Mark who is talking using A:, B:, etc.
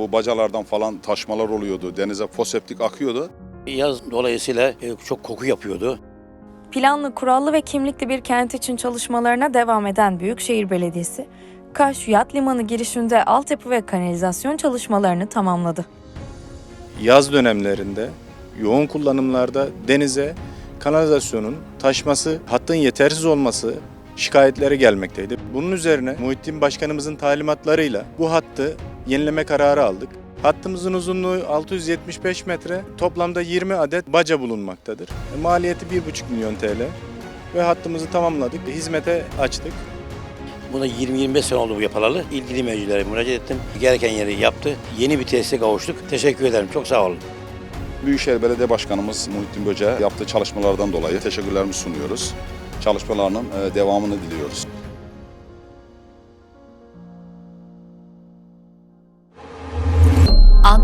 A: bu bacalardan falan taşmalar oluyordu. Denize foseptik akıyordu.
B: Yaz dolayısıyla e, çok koku yapıyordu.
C: Planlı, kurallı ve kimlikli bir kent için çalışmalarına devam eden Büyükşehir Belediyesi, Kaş Yat Limanı girişinde altyapı ve kanalizasyon çalışmalarını tamamladı.
D: yaz dönemlerinde yoğun kullanımlarda denize kanalizasyonun taşması, hattın yetersiz olması şikayetleri gelmekteydi. Bunun üzerine Muhittin Başkanımızın talimatlarıyla bu hattı yenileme kararı aldık. Hattımızın uzunluğu 675 metre, toplamda 20 adet baca bulunmaktadır. E, Maliyeti 1,5 milyon TL ve hattımızı tamamladık, hizmete açtık.
B: Buna 20-25 sene oldu bu yapılalı. İlgili mevcilere müracaat ettim. Gereken yeri yaptı. Yeni bir tesise kavuştuk. Teşekkür ederim. Çok sağ olun.
A: Büyükşehir Belediye Başkanımız Muhittin Böce'ye yaptığı çalışmalardan dolayı teşekkürlerimizi sunuyoruz. Çalışmalarının e, devamını diliyoruz.